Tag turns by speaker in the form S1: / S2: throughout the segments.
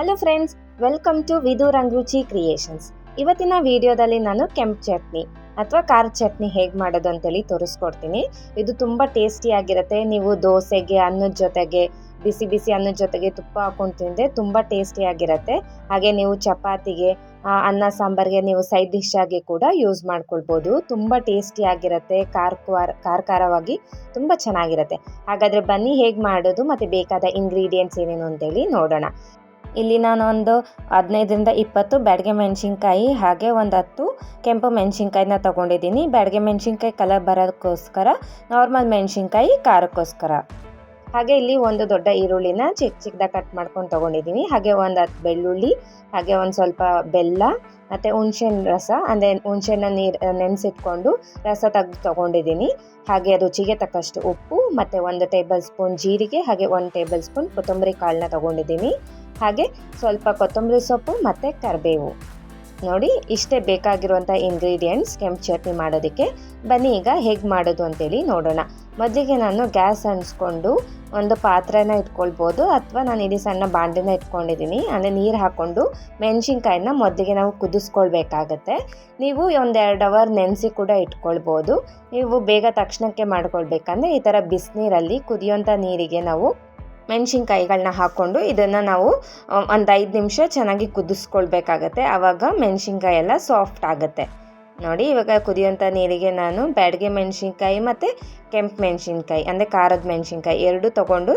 S1: Hello friends welcome to Vidu Ruchi creations ಇವತ್ತಿನ ವಿಡಿಯೋದಲ್ಲಿ ನಾನು ಕೆಂಪು ಚಟ್ನಿ ಅಥವಾ ಖಾರ ಚಟ್ನಿ ಹೇಗೆ ಮಾಡೋದು ಅಂತೇಳಿ ತೋರಿಸ್ಕೊಡ್ತೀನಿ. ಇದು ತುಂಬ ಟೇಸ್ಟಿಯಾಗಿರುತ್ತೆ ನೀವು ದೋಸೆಗೆ, ಅನ್ನದ ಜೊತೆಗೆ, ಬಿಸಿ ಬಿಸಿ ಅನ್ನದ ಜೊತೆಗೆ ತುಪ್ಪ ಹಾಕೊಂಡು ತಿಂದರೆ ತುಂಬ ಟೇಸ್ಟಿಯಾಗಿರುತ್ತೆ ಹಾಗೆ ನೀವು ಚಪಾತಿಗೆ ಅನ್ನ ಸಾಂಬಾರ್ಗೆ ನೀವು ಸೈಡ್ ಡಿಶ್ ಆಗಿ ಕೂಡ ಯೂಸ್ ಮಾಡ್ಕೊಳ್ಬೋದು. ತುಂಬ ಟೇಸ್ಟಿಯಾಗಿರುತ್ತೆ ಖಾರ ಖಾರ ಖಾರ ಖಾರವಾಗಿ ತುಂಬ ಚೆನ್ನಾಗಿರುತ್ತೆ. ಹಾಗಾದರೆ ಬನ್ನಿ ಹೇಗೆ ಮಾಡೋದು ಮತ್ತು ಬೇಕಾದ ಇಂಗ್ರೀಡಿಯೆಂಟ್ಸ್ ಏನೇನು ಅಂತೇಳಿ ನೋಡೋಣ. ಇಲ್ಲಿ ನಾನು ಒಂದು ಹದಿನೈದರಿಂದ ಇಪ್ಪತ್ತು ಬ್ಯಾಡಗೆ ಮೆಣಸಿನ್ಕಾಯಿ, ಹಾಗೆ ಒಂದು ಹತ್ತು ಕೆಂಪು ಮೆಣಸಿನ್ಕಾಯಿನ ತೊಗೊಂಡಿದ್ದೀನಿ. ಬ್ಯಾಡಗೆ ಮೆಣಸಿನ್ಕಾಯಿ ಕಲರ್ ಬರೋದಕ್ಕೋಸ್ಕರ ನಾರ್ಮಲ್ ಮೆಣಸಿನ್ಕಾಯಿ ಖಾರಕ್ಕೋಸ್ಕರ. ಹಾಗೆ ಇಲ್ಲಿ ಒಂದು ದೊಡ್ಡ ಈರುಳ್ಳಿನ ಚಿಕ್ಕ ಚಿಕ್ಕದಾಗಿ ಕಟ್ ಮಾಡ್ಕೊಂಡು ತೊಗೊಂಡಿದ್ದೀನಿ. ಹಾಗೆ ಒಂದು ಹತ್ತು ಬೆಳ್ಳುಳ್ಳಿ, ಹಾಗೆ ಒಂದು ಸ್ವಲ್ಪ ಬೆಲ್ಲ, ಮತ್ತು ಹುಣ್ಸೆಹಣ್ಣು ರಸ, ಅಂದರೆ ಹುಣ್ಸೆಹಣ್ಣ ನೀರು, ನೆನೆಸಿಟ್ಕೊಂಡು ರಸ ತೆಗೆದು ತೊಗೊಂಡಿದ್ದೀನಿ. ಹಾಗೆ ರುಚಿಗೆ ತಕ್ಕಷ್ಟು ಉಪ್ಪು, ಮತ್ತು ಒಂದು ಟೇಬಲ್ ಸ್ಪೂನ್ ಜೀರಿಗೆ, ಹಾಗೆ ಒಂದು ಟೇಬಲ್ ಸ್ಪೂನ್ ಕೊತ್ತಂಬರಿ ಕಾಳನ್ನ ತೊಗೊಂಡಿದ್ದೀನಿ. ಹಾಗೆ ಸ್ವಲ್ಪ ಕೊತ್ತಂಬರಿ ಸೊಪ್ಪು ಮತ್ತು ಕರಿಬೇವು. ನೋಡಿ, ಇಷ್ಟೇ ಬೇಕಾಗಿರುವಂಥ ಇಂಗ್ರೀಡಿಯೆಂಟ್ಸ್ ಕೆಂಪು ಚಟ್ನಿ ಮಾಡೋದಕ್ಕೆ. ಬನ್ನಿ ಈಗ ಹೇಗೆ ಮಾಡೋದು ಅಂತೇಳಿ ನೋಡೋಣ. ಮೊದಲಿಗೆ ನಾನು ಗ್ಯಾಸ್ ಅಂಟಿಸ್ಕೊಂಡು ಒಂದು ಪಾತ್ರೆನ ಇಟ್ಕೊಳ್ಬೋದು, ಅಥವಾ ನಾನು ಇಲ್ಲಿ ಸಣ್ಣ ಬಾಂಡಿನ ಇಟ್ಕೊಂಡಿದ್ದೀನಿ. ಅಂದರೆ ನೀರು ಹಾಕ್ಕೊಂಡು ಮೆಣಸಿನ್ಕಾಯಿನ ಮೊದಲಿಗೆ ನಾವು ಕುದಿಸ್ಕೊಳ್ಬೇಕಾಗತ್ತೆ. ನೀವು ಒಂದೆರಡು ಅವರ್ ನೆನೆಸಿ ಕೂಡ ಇಟ್ಕೊಳ್ಬೋದು. ನೀವು ಬೇಗ ತಕ್ಷಣಕ್ಕೆ ಮಾಡ್ಕೊಳ್ಬೇಕಂದ್ರೆ ಈ ಥರ ಬಿಸಿನೀರಲ್ಲಿ ಕುದಿಯೋಂಥ ನೀರಿಗೆ ನಾವು ಮೆಣಸಿನ್ಕಾಯಿಗಳನ್ನ ಹಾಕ್ಕೊಂಡು ಇದನ್ನು ನಾವು ಒಂದು ಐದು ನಿಮಿಷ ಚೆನ್ನಾಗಿ ಕುದಿಸ್ಕೊಳ್ಬೇಕಾಗತ್ತೆ. ಆವಾಗ ಮೆಣಸಿನ್ಕಾಯಿ ಎಲ್ಲ ಸಾಫ್ಟ್ ಆಗುತ್ತೆ. ನೋಡಿ, ಇವಾಗ ಕುದಿಯೋಂಥ ನೀರಿಗೆ ನಾನು ಬ್ಯಾಡಿಗೆ ಮೆಣಸಿನ್ಕಾಯಿ ಮತ್ತು ಕೆಂಪು ಮೆಣಸಿನ್ಕಾಯಿ, ಅಂದರೆ ಖಾರದ ಮೆಣಸಿನ್ಕಾಯಿ ಎರಡು ತೊಗೊಂಡು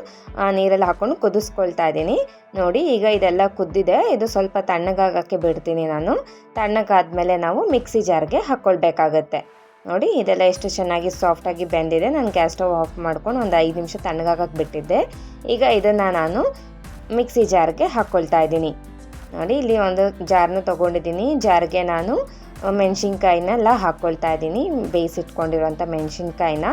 S1: ನೀರಲ್ಲಿ ಹಾಕ್ಕೊಂಡು ಕುದಿಸ್ಕೊಳ್ತಾ ಇದ್ದೀನಿ. ನೋಡಿ, ಈಗ ಇದೆಲ್ಲ ಕುದ್ದಿದೆ. ಇದು ಸ್ವಲ್ಪ ತಣ್ಣಗಾಗಕ್ಕೆ ಬಿಡ್ತೀನಿ ನಾನು. ತಣ್ಣಗಾದ್ಮೇಲೆ ನಾವು ಮಿಕ್ಸಿ ಜಾರ್ಗೆ ಹಾಕ್ಕೊಳ್ಬೇಕಾಗತ್ತೆ ನೋಡಿ, ಇದೆಲ್ಲ ಎಷ್ಟು ಚೆನ್ನಾಗಿ ಸಾಫ್ಟಾಗಿ ಬೆಂದಿದೆ. ನಾನು ಗ್ಯಾಸ್ ಸ್ಟವ್ ಆಫ್ ಮಾಡ್ಕೊಂಡು ಒಂದು ಐದು ನಿಮಿಷ ತಣ್ಣಗಾಗಕ್ಕೆ ಬಿಟ್ಟಿದ್ದೆ. ಈಗ ಇದನ್ನು ನಾನು ಮಿಕ್ಸಿ ಜಾರ್ಗೆ ಹಾಕ್ಕೊಳ್ತಾ ಇದ್ದೀನಿ. ನೋಡಿ, ಇಲ್ಲಿ ಒಂದು ಜಾರ್ನ ತೊಗೊಂಡಿದ್ದೀನಿ. ಜಾರ್ಗೆ ನಾನು ಮೆಣಸಿನ್ಕಾಯಿನೆಲ್ಲ ಹಾಕ್ಕೊಳ್ತಾ ಇದ್ದೀನಿ. ಬೇಯಿಸಿಟ್ಕೊಂಡಿರುವಂಥ ಮೆಣಸಿನ್ಕಾಯಿನ.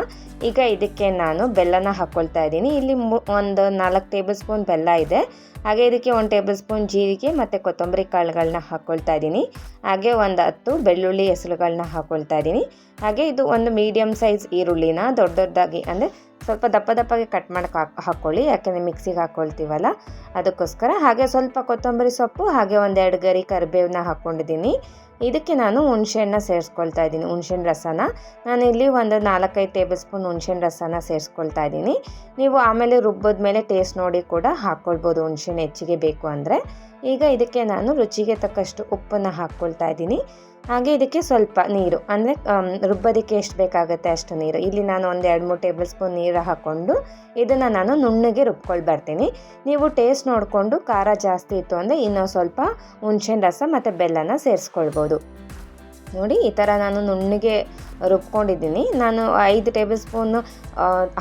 S1: ಈಗ ಇದಕ್ಕೆ ನಾನು ಬೆಲ್ಲನ ಹಾಕ್ಕೊಳ್ತಾ ಇದ್ದೀನಿ. ಇಲ್ಲಿ ಒಂದು ನಾಲ್ಕು ಟೇಬಲ್ ಸ್ಪೂನ್ ಬೆಲ್ಲ ಇದೆ. ಹಾಗೆ ಇದಕ್ಕೆ ಒಂದು ಟೇಬಲ್ ಸ್ಪೂನ್ ಜೀರಿಗೆ ಮತ್ತು ಕೊತ್ತಂಬರಿ ಕಾಳುಗಳನ್ನ ಹಾಕ್ಕೊಳ್ತಾ ಇದ್ದೀನಿ. ಹಾಗೆ ಒಂದು ಹತ್ತು ಬೆಳ್ಳುಳ್ಳಿ ಹೆಸರುಗಳನ್ನ ಹಾಕ್ಕೊಳ್ತಾ ಇದ್ದೀನಿ. ಹಾಗೆ ಇದು ಒಂದು ಮೀಡಿಯಮ್ ಸೈಜ್ ಈರುಳ್ಳಿನ ದೊಡ್ಡ ದೊಡ್ಡದಾಗಿ, ಅಂದರೆ ಸ್ವಲ್ಪ ದಪ್ಪ ದಪ್ಪಗೆ ಕಟ್ ಮಾಡಕ್ಕೆ ಹಾಕ್ ಹಾಕ್ಕೊಳ್ಳಿ ಯಾಕೆಂದರೆ ಮಿಕ್ಸಿಗೆ ಹಾಕ್ಕೊಳ್ತೀವಲ್ಲ ಅದಕ್ಕೋಸ್ಕರ. ಹಾಗೆ ಸ್ವಲ್ಪ ಕೊತ್ತಂಬರಿ ಸೊಪ್ಪು, ಹಾಗೆ ಒಂದೆರಡು ಗರಿ ಕರಿಬೇವನ್ನ ಹಾಕ್ಕೊಂಡಿದ್ದೀನಿ ಇದಕ್ಕೆ ನಾನು ಹುಣ್ಸೆಹಣ್ಣ ಸೇರಿಸ್ಕೊಳ್ತಾ ಇದ್ದೀನಿ, ಹುಣ್ಸೆಹಣ್ಣು ರಸನ. ನಾನು ಇಲ್ಲಿ ಒಂದು ನಾಲ್ಕೈದು ಟೇಬಲ್ ಸ್ಪೂನ್ ಹುಣ್ಸೆಹಣ್ಣು ರಸನ ಸೇರಿಸ್ಕೊಳ್ತಾ ಇದ್ದೀನಿ. ನೀವು ಆಮೇಲೆ ರುಬ್ಬಿದ ಮೇಲೆ ಟೇಸ್ಟ್ ನೋಡಿ ಕೂಡ ಹಾಕ್ಕೊಳ್ಬೋದು ಹುಣ್ಸೆಹಣ್ಣು ಹೆಚ್ಚಿಗೆ ಬೇಕು ಅಂದರೆ. ಈಗ ಇದಕ್ಕೆ ನಾನು ರುಚಿಗೆ ತಕ್ಕಷ್ಟು ಉಪ್ಪನ್ನು ಹಾಕ್ಕೊಳ್ತಾ ಇದ್ದೀನಿ. ಹಾಗೆ ಇದಕ್ಕೆ ಸ್ವಲ್ಪ ನೀರು, ಅಂದರೆ ರುಬ್ಬೋದಕ್ಕೆ ಎಷ್ಟು ಬೇಕಾಗುತ್ತೆ ಅಷ್ಟು ನೀರು. ಇಲ್ಲಿ ನಾನು ಒಂದು ಎರಡು ಮೂರು ಟೇಬಲ್ ಸ್ಪೂನ್ ನೀರು ಹಾಕ್ಕೊಂಡು ಇದನ್ನು ನಾನು ನುಣ್ಣಗೆ ರುಬ್ಕೊಂಡು ಬರ್ತೀನಿ. ನೀವು ಟೇಸ್ಟ್ ನೋಡಿಕೊಂಡು ಖಾರ ಜಾಸ್ತಿ ಇತ್ತು ಅಂದರೆ ಇನ್ನೂ ಸ್ವಲ್ಪ ಹುಣ್ಸೆಹಣ್ಣು ರಸ ಮತ್ತು ಬೆಲ್ಲನ ಸೇರಿಸ್ಕೊಳ್ಬೋದು. ನೋಡಿ ಈ ಥರ ನಾನು ನುಣ್ಣಗೆ ರುಬ್ಕೊಂಡಿದ್ದೀನಿ. ನಾನು ಐದು ಟೇಬಲ್ ಸ್ಪೂನು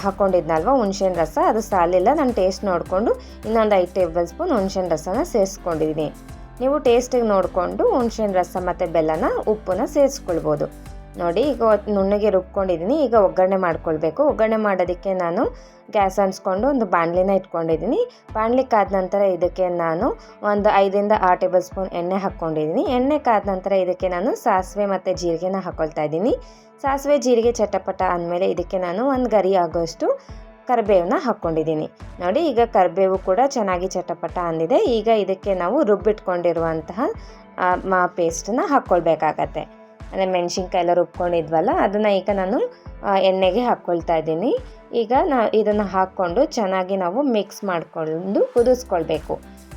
S1: ಹಾಕ್ಕೊಂಡಿದ್ನಲ್ವ ಹುಣ್ಸೇನ ರಸ. ಅದು ಸಾಲಿಲ್ಲ. ನಾನು ಟೇಸ್ಟ್ ನೋಡಿಕೊಂಡು ಇನ್ನೊಂದು ಐದು ಟೇಬಲ್ ಸ್ಪೂನ್ ಹುಣ್ಸೇನ ರಸನ ಸೇರಿಸ್ಕೊಂಡಿದ್ದೀನಿ. ನೀವು ಟೇಸ್ಟಿಗೆ ನೋಡಿಕೊಂಡು ಹುಣ್ಸೇನ ರಸ ಮತ್ತು ಬೆಲ್ಲನ, ಉಪ್ಪನ್ನ ಸೇರಿಸ್ಕೊಳ್ಬೋದು. ನೋಡಿ, ಈಗ ನುಣ್ಣಗೆ ರುಬ್ಕೊಂಡಿದ್ದೀನಿ ಈಗ ಒಗ್ಗರಣೆ ಮಾಡ್ಕೊಳ್ಬೇಕು. ಒಗ್ಗರಣೆ ಮಾಡೋದಕ್ಕೆ ನಾನು ಗ್ಯಾಸ್ ಅನ್ಸ್ಕೊಂಡು ಒಂದು ಬಾಣಲಿನ ಇಟ್ಕೊಂಡಿದ್ದೀನಿ ಬಾಣಲಿ ಕಾದ ನಂತರ ಇದಕ್ಕೆ ನಾನು ಒಂದು ಐದರಿಂದ ಆರು ಟೇಬಲ್ ಸ್ಪೂನ್ ಎಣ್ಣೆ ಹಾಕ್ಕೊಂಡಿದ್ದೀನಿ ಎಣ್ಣೆ ಕಾದ ನಂತರ ಇದಕ್ಕೆ ನಾನು ಸಾಸಿವೆ ಮತ್ತು ಜೀರಿಗೆನ ಹಾಕ್ಕೊಳ್ತಾ ಇದ್ದೀನಿ ಸಾಸಿವೆ, ಜೀರಿಗೆ, ಚಟಪಟ ಅಂದಮೇಲೆ ಇದಕ್ಕೆ ನಾನು ಒಂದು ಗರಿ ಆಗೋಷ್ಟು ಕರಿಬೇವನ್ನ ಹಾಕ್ಕೊಂಡಿದ್ದೀನಿ ನೋಡಿ, ಈಗ ಕರಿಬೇವು ಕೂಡ ಚೆನ್ನಾಗಿ ಚಟಪಟ ಅಂದಿದೆ. ಈಗ ಇದಕ್ಕೆ ನಾವು ರುಬ್ಬಿಟ್ಕೊಂಡಿರುವಂತಹ ಮಾ ಪೇಸ್ಟನ್ನ ಹಾಕ್ಕೊಳ್ಬೇಕಾಗತ್ತೆ. ಅಂದರೆ ಮೆಣಸಿನ್ಕಾಯಿ ಎಲ್ಲ ರುಬ್ಕೊಂಡಿದ್ವಲ್ಲ, ಅದನ್ನು ಈಗ ನಾನು ಎಣ್ಣೆಗೆ ಹಾಕ್ಕೊಳ್ತಾ ಇದ್ದೀನಿ. ಈಗ ನಾ, ಇದನ್ನು ಹಾಕ್ಕೊಂಡು ಚೆನ್ನಾಗಿ ನಾವು ಮಿಕ್ಸ್ ಮಾಡಿಕೊಂಡು ಕುದಿಸ್ಕೊಳ್ಬೇಕು.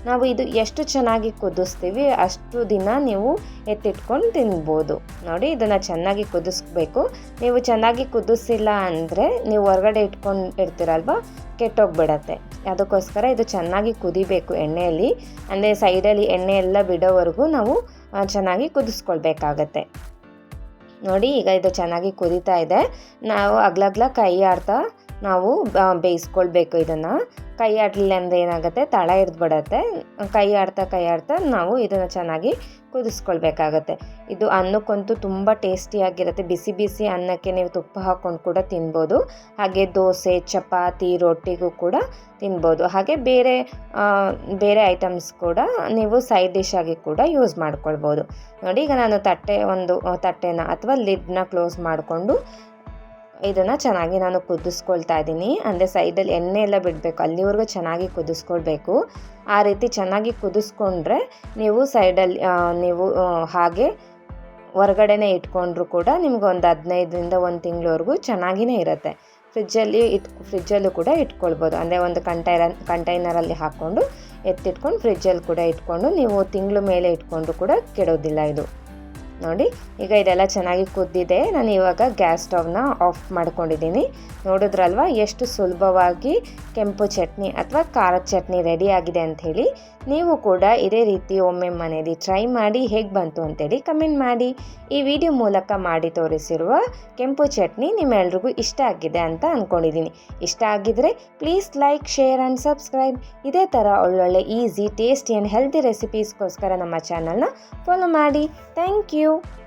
S1: ನಾವು ಇದು ಎಷ್ಟು ಚೆನ್ನಾಗಿ ಕುದಿಸ್ತೀವಿ ಅಷ್ಟು ದಿನ ನೀವು ಎತ್ತಿಟ್ಕೊಂಡು ತಿನ್ಬೋದು. ನೋಡಿ, ಇದನ್ನು ಚೆನ್ನಾಗಿ ಕುದಿಸ್ಬೇಕು. ನೀವು ಚೆನ್ನಾಗಿ ಕುದಿಸಿಲ್ಲ ಅಂದರೆ ನೀವು ಹೊರಗಡೆ ಇಟ್ಕೊಂಡು ಇರ್ತೀರಲ್ವ ಕೆಟ್ಟೋಗ್ಬಿಡತ್ತೆ. ಅದಕ್ಕೋಸ್ಕರ ಇದು ಚೆನ್ನಾಗಿ ಕುದಿಬೇಕು ಎಣ್ಣೆಯಲ್ಲಿ. ಅಂದರೆ ಸೈಡಲ್ಲಿ ಎಣ್ಣೆ ಎಲ್ಲ ಬಿಡೋವರೆಗೂ ನಾವು ಚೆನ್ನಾಗಿ ಕುದಿಸ್ಕೊಳ್ಬೇಕಾಗತ್ತೆ. ನೋಡಿ ಈಗ ಇದು ಚೆನ್ನಾಗಿ ಕುದೀತಾ ಇದೆ. ನಾವು ಅಗ್ಲಗ್ಲ ಕೈ ಆಡ್ತಾ ನಾವು ಬೇಯಿಸ್ಕೊಳ್ಬೇಕು ಇದನ್ನು. ಕೈ ಆಡಲಿಲ್ಲ ಅಂದರೆ ಏನಾಗುತ್ತೆ? ತಳ ಇರ್ದ್ಬಿಡತ್ತೆ. ಕೈ ಆಡ್ತಾ ಕೈ ಆಡ್ತಾ ನಾವು ಇದನ್ನು ಚೆನ್ನಾಗಿ ಕುದಿಸ್ಕೊಳ್ಬೇಕಾಗತ್ತೆ. ಇದು ಅನ್ನಕ್ಕಂತೂ ತುಂಬ ಟೇಸ್ಟಿಯಾಗಿರುತ್ತೆ. ಬಿಸಿ ಬಿಸಿ ಅನ್ನಕ್ಕೆ ನೀವು ತುಪ್ಪ ಹಾಕ್ಕೊಂಡು ಕೂಡ ತಿನ್ಬೋದು. ಹಾಗೆ ದೋಸೆ, ಚಪಾತಿ, ರೊಟ್ಟಿಗೂ ಕೂಡ ತಿನ್ಬೋದು. ಹಾಗೆ ಬೇರೆ ಬೇರೆ ಐಟಮ್ಸ್ ಕೂಡ ನೀವು ಸೈಡ್ ಡಿಶ್ ಆಗಿ ಕೂಡ ಯೂಸ್ ಮಾಡ್ಕೊಳ್ಬೋದು. ನೋಡಿ ಈಗ ನಾನು ತಟ್ಟೆ ಒಂದು, ತಟ್ಟೆನ ಅಥವಾ ಲಿಡ್ನ ಕ್ಲೋಸ್ ಮಾಡಿಕೊಂಡು ಇದನ್ನು ಚೆನ್ನಾಗಿ ನಾನು ಕುದಿಸ್ಕೊಳ್ತಾ ಇದ್ದೀನಿ. ಅಂದರೆ ಸೈಡಲ್ಲಿ ಎಣ್ಣೆ ಎಲ್ಲ ಬಿಡಬೇಕು. ಅಲ್ಲಿವರೆಗೂ ಚೆನ್ನಾಗಿ ಕುದಿಸ್ಕೊಳ್ಬೇಕು. ಆ ರೀತಿ ಚೆನ್ನಾಗಿ ಕುದಿಸ್ಕೊಂಡ್ರೆ ನೀವು ಸೈಡಲ್ಲಿ ನೀವು ಹಾಗೆ ಹೊರಗಡೆನೇ ಇಟ್ಕೊಂಡ್ರೂ ಕೂಡ ನಿಮ್ಗೆ ಒಂದು ಹದಿನೈದರಿಂದ ಒಂದು ತಿಂಗಳವರೆಗೂ ಚೆನ್ನಾಗಿಯೇ ಇರುತ್ತೆ. ಫ್ರಿಜ್ಜಲ್ಲಿ ಇಟ್ ಫ್ರಿಜ್ಜಲ್ಲೂ ಕೂಡ ಇಟ್ಕೊಳ್ಬೋದು. ಅಂದರೆ ಒಂದು ಕಂಟೈನರ್ ಕಂಟೈನರಲ್ಲಿ ಹಾಕ್ಕೊಂಡು ಎತ್ತಿಟ್ಕೊಂಡು ಫ್ರಿಜ್ಜಲ್ಲಿ ಕೂಡ ಇಟ್ಕೊಂಡು ನೀವು ತಿಂಗಳು ಮೇಲೆ ಇಟ್ಕೊಂಡ್ರೂ ಕೂಡ ಕೆಡೋದಿಲ್ಲ ಇದು. ನೋಡಿ, ಈಗ ಇದೆಲ್ಲ ಚೆನ್ನಾಗಿ ಕುದ್ದಿದೆ. ನಾನು ಇವಾಗ ಗ್ಯಾಸ್ ಸ್ಟವ್ನ ಆಫ್ ಮಾಡ್ಕೊಂಡಿದ್ದೀನಿ. ನೋಡಿದ್ರಲ್ವ, ಎಷ್ಟು ಸುಲಭವಾಗಿ ಕೆಂಪು ಚಟ್ನಿ ಅಥವಾ ಖಾರದ ಚಟ್ನಿ ರೆಡಿ ಆಗಿದೆ ಅಂಥೇಳಿ ನೀವು ಕೂಡ ಇದೇ ರೀತಿ ಒಮ್ಮೆ ಮನೇಲಿ ಟ್ರೈ ಮಾಡಿ ಹೇಗೆ ಬಂತು ಅಂತೇಳಿ ಕಮೆಂಟ್ ಮಾಡಿ. ಈ ವಿಡಿಯೋ ಮೂಲಕ ಮಾಡಿ ತೋರಿಸಿರುವ ಕೆಂಪು ಚಟ್ನಿ ನಿಮ್ಮೆಲ್ರಿಗೂ ಇಷ್ಟ ಆಗಿದೆ ಅಂತ ಅಂದ್ಕೊಂಡಿದ್ದೀನಿ ಇಷ್ಟ ಆಗಿದ್ರೆ please like, share and subscribe. ಇದೇ ಥರ ಒಳ್ಳೊಳ್ಳೆ ಈಸಿ, ಟೇಸ್ಟಿ ಆ್ಯಂಡ್ ಹೆಲ್ದಿ ರೆಸಿಪೀಸ್ಗೋಸ್ಕರ ನಮ್ಮ ಚಾನಲ್ನ ಫಾಲೋ ಮಾಡಿ. Thank you. Valeu!